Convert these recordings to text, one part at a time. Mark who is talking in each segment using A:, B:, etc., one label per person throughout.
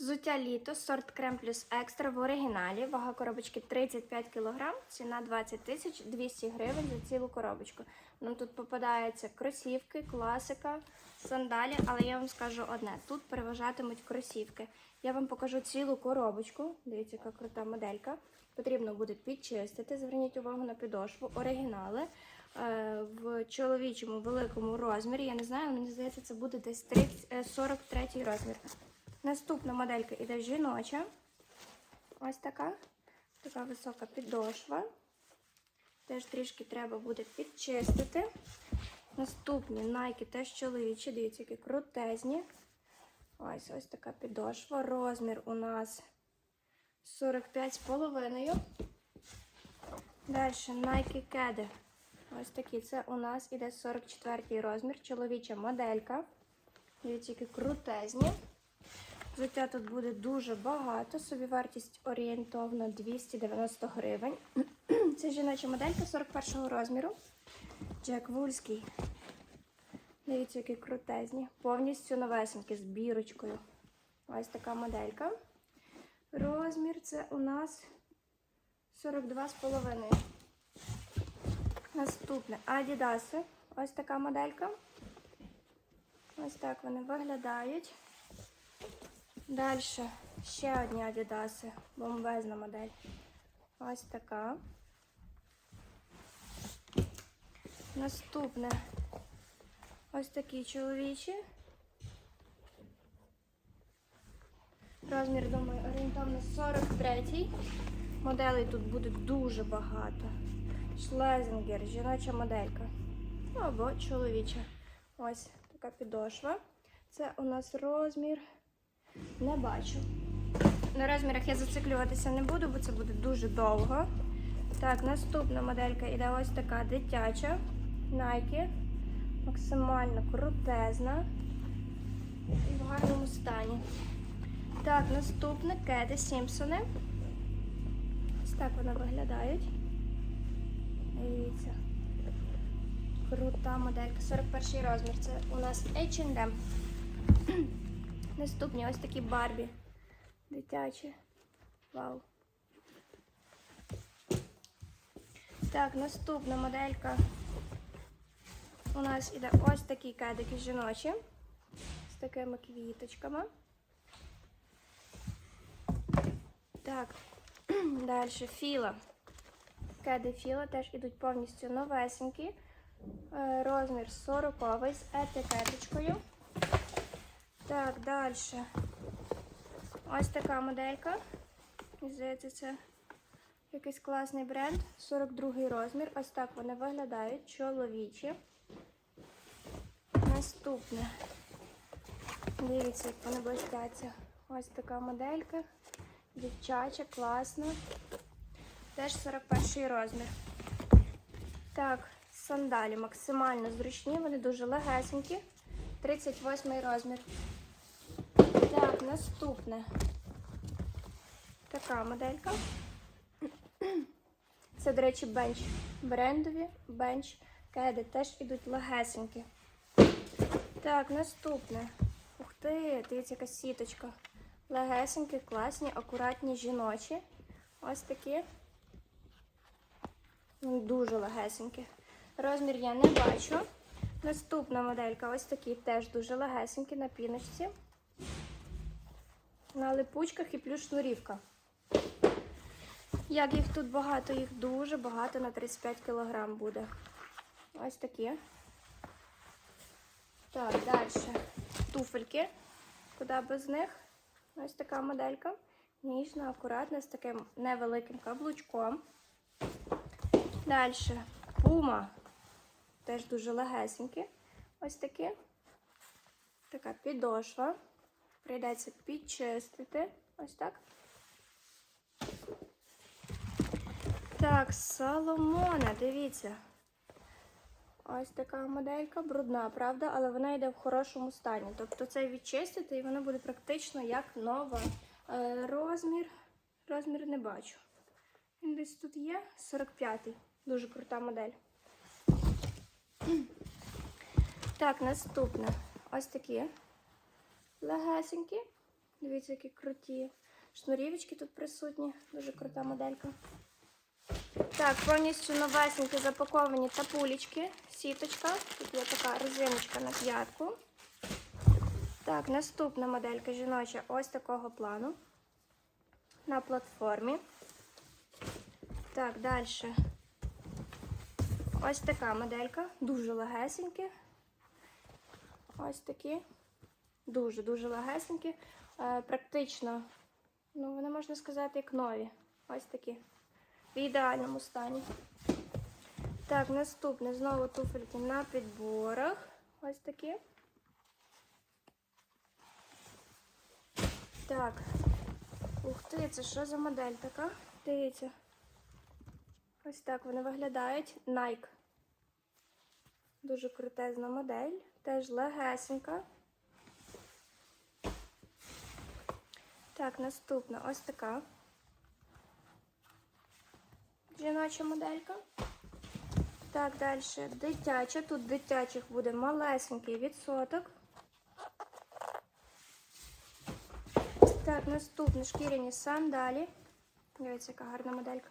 A: Взуття літо, сорт крем плюс екстра в оригіналі. Вага коробочки 35 кг, ціна 20 тисяч 200 гривень за цілу коробочку. Нам тут попадаються кросівки, класика, сандалі, але я вам скажу одне: тут переважатимуть кросівки. Я вам покажу цілу коробочку. Дивіться, яка крута моделька. Потрібно буде підчистити. Зверніть увагу на підошву, оригінали е, в чоловічому великому розмірі. Я не знаю, мені здається, це буде десь 30, е, 43 розмір. Наступна моделька іде жіноча. Ось така. Така висока підошва. Теж трішки треба буде підчистити. Наступні Nike теж чоловічі. Дивіться, які крутезні. Ось ось така підошва. Розмір у нас 45,5. Далі Nike Кеди. Ось такі. Це у нас іде 44 розмір. Чоловіча моделька. Дивіться, які крутезні. Взуття тут буде дуже багато. Собівартість орієнтовно 290 гривень. Це жіноча моделька 41 розміру. Джек Вульський. Дивіться, які крутезні. Повністю новесенькі з бірочкою. Ось така моделька. Розмір це у нас 42,5. Наступне Адідаси. Ось така моделька. Ось так вони виглядають. Далі ще одні адідаси. Бомбезна модель. Ось така. Наступне ось такі чоловічі. Розмір, думаю, орієнтовно 43. Моделей тут буде дуже багато. Шлезінгер, жіноча моделька. Або чоловіча. Ось така підошва. Це у нас розмір. Не бачу. На розмірах я зациклюватися не буду, бо це буде дуже довго. Так, наступна моделька іде ось така дитяча. Nike. Максимально крутезна. І в гарному стані. Так, наступне Кеди Сімпсони. Ось так вони виглядають. Дивіться. Крута моделька. 41 розмір. Це у нас H&M. Наступні ось такі Барбі. Дитячі. Вау. Так, наступна моделька. У нас іде ось такі кедики жіночі. З такими квіточками. Так, далі філа. Кеди філа теж ідуть повністю новесенькі. Е, Розмір 40 з етикеточкою. Так, далі. Ось така моделька. Здається, це якийсь класний бренд. 42 розмір. Ось так вони виглядають. Чоловічі. Наступне. Дивіться, як вони блистяться. Ось така моделька. Дівчача, класна. Теж 41 розмір. Так, сандалі максимально зручні, вони дуже легесенькі. 38 розмір. Наступне. Така моделька. Це, до речі, бенч. Брендові бенч кеди теж ідуть легесенькі. Так, наступне. Ух ти, дивіться, яка сіточка. Легесенькі, класні, акуратні жіночі. Ось такі. Ну, Дуже легесенькі. Розмір я не бачу. Наступна моделька ось такі теж дуже легесенькі на піночці. На липучках і плюс шнурівка. Як їх тут багато, їх дуже багато на 35 кг буде. Ось такі. Так, далі. Туфельки. Куди без них? Ось така моделька. Ніжна, акуратна, з таким невеликим каблучком. Далі. Пума. Теж дуже легесенькі. Ось такі. Така підошва. Прийдеться підчистити. Ось так. Так, Соломона, дивіться. Ось така моделька, брудна, правда, але вона йде в хорошому стані. Тобто це відчистити і вона буде практично як нова. Е, розмір. Розмір не бачу. Він десь тут є. 45-й. Дуже крута модель. Так, наступне. Ось такі легесенькі. Дивіться, які круті. Шнурівочки тут присутні. Дуже крута моделька. Так, повністю новесенькі запаковані тапулечки, сіточка. Тут є така резиночка на п'ятку. Так, наступна моделька жіноча ось такого плану. На платформі. Так, далі. Ось така моделька. Дуже легесенькі. Ось такі. Дуже-дуже легесенькі. Е, практично, ну, вони можна сказати, як нові. Ось такі. В ідеальному стані. Так, наступне знову туфельки на підборах. Ось такі. Так. Ух ти, це що за модель така? Дивіться. Ось так вони виглядають. Nike. Дуже крутезна модель. Теж легесенька. Так, наступна ось така. Жіноча моделька. Так, далі дитяча. Тут дитячих буде малесенький відсоток. Так, наступні шкіряні сандалі. Дивіться, яка гарна моделька.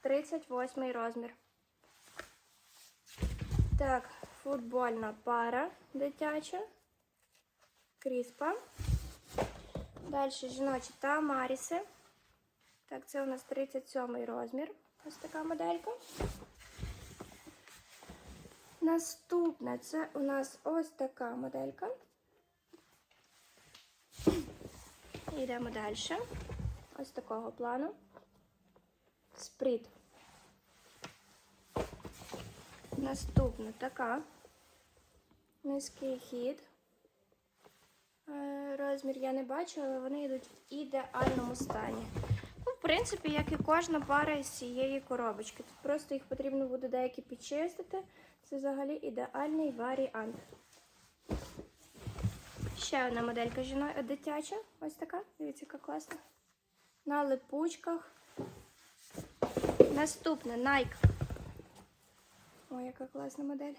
A: 38 розмір. Так, футбольна пара дитяча. Кріспа. Далі жіночі тамаріси. Так, це у нас 37 розмір. Ось така моделька. Наступна це у нас ось така моделька. Йдемо далі. Ось такого плану. Сприт. Наступна така. Низький хід. Е, Розмір я не бачу, але вони йдуть в ідеальному стані. Ну, в принципі, як і кожна пара із цієї коробочки. Тут просто їх потрібно буде деякі підчистити. Це взагалі ідеальний варіант. Ще одна моделька жіно... дитяча. Ось така. Дивіться, яка класна. На липучках. Наступна Nike. Ой, яка класна модель.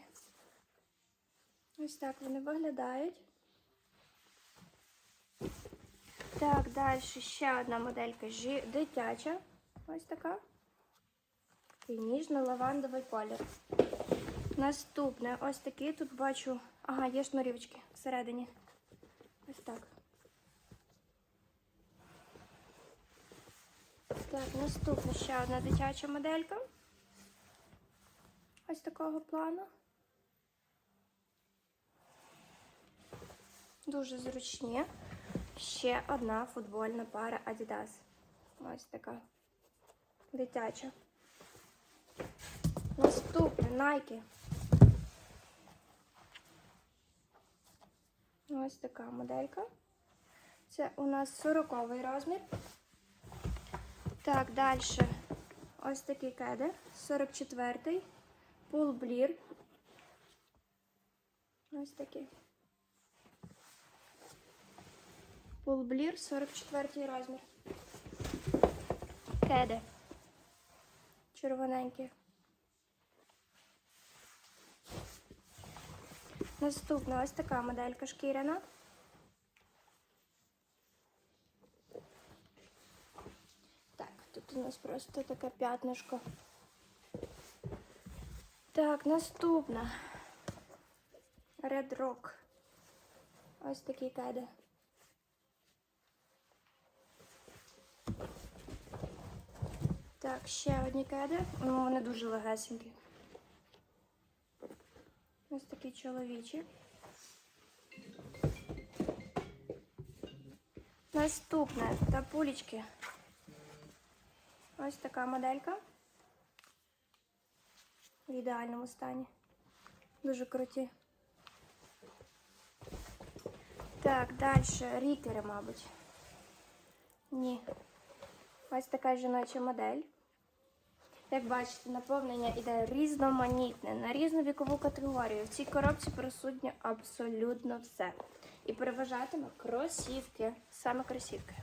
A: Ось так вони виглядають. Так, далі ще одна моделька дитяча. Ось така. І ніжно-лавандовий колір. Наступне ось такий. Тут бачу. Ага, є шнурівочки всередині. Ось так. Так, наступна ще одна дитяча моделька. Ось такого плану. Дуже зручні. Ще одна футбольна пара Adidas. Ось така. Дитяча. Наступне Nike. Ось така моделька. Це у нас 40 розмір. Так, далі. Ось такі кеди. 44-й. Пулблір. Ось такі. Пулблір 44 розмір. Кеди. Червоненькі. Наступна ось така моделька шкіряна. Так, тут у нас просто таке п'ятнишко. Так, наступна. Red Rock. Ось такі кеди. Так, ще одні кеди. Ну, вони дуже легесенькі. Ось такі чоловічі. Наступне тапулечки. Ось така моделька. В ідеальному стані. Дуже круті. Так, далі рікери, мабуть. Ні. Ось така жіноча модель. Як бачите, наповнення іде різноманітне на різну вікову категорію. В цій коробці присутнє абсолютно все. І переважатиме кросівки, саме кросівки.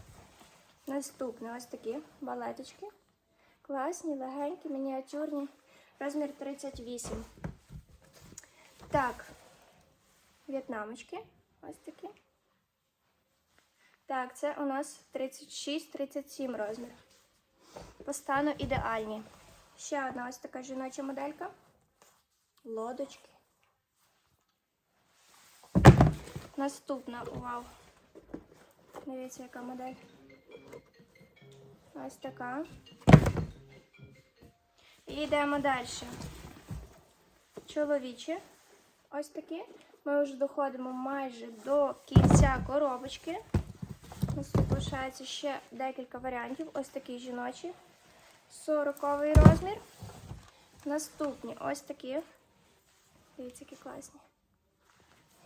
A: Наступне ось такі балеточки. Класні, легенькі, мініатюрні. Розмір 38. Так, в'єтнамочки. Ось такі. Так, це у нас 36-37 розмір. По стану ідеальні. Ще одна ось така жіноча моделька. Лодочки. Наступна, вау. Дивіться, яка модель. Ось така. І йдемо далі. Чоловічі. Ось такі. Ми вже доходимо майже до кінця коробочки. У нас тут лишається ще декілька варіантів. Ось такі жіночі. 40 розмір. Наступні ось такі. Дивіться, які класні.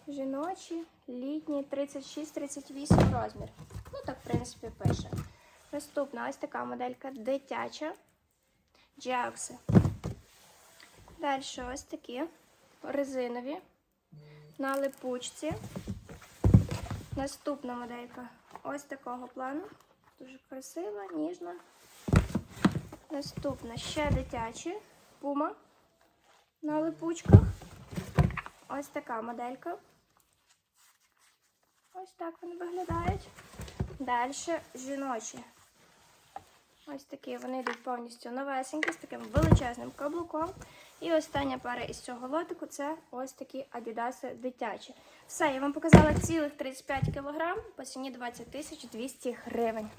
A: Жіночі, літні, 36-38 розмір. Ну, так, в принципі, пише. Наступна ось така моделька дитяча. Джакси. Далі ось такі резинові на липучці. Наступна моделька ось такого плану. Дуже красива, ніжна. Наступна ще дитячі пума на липучках. Ось така моделька. Ось так вони виглядають. Далі жіночі. Ось такі вони йдуть повністю новесенькі, з таким величезним каблуком. І остання пара із цього лотику це ось такі адідаси дитячі. Все, я вам показала цілих 35 кг по ціні 20 тисяч 200 гривень.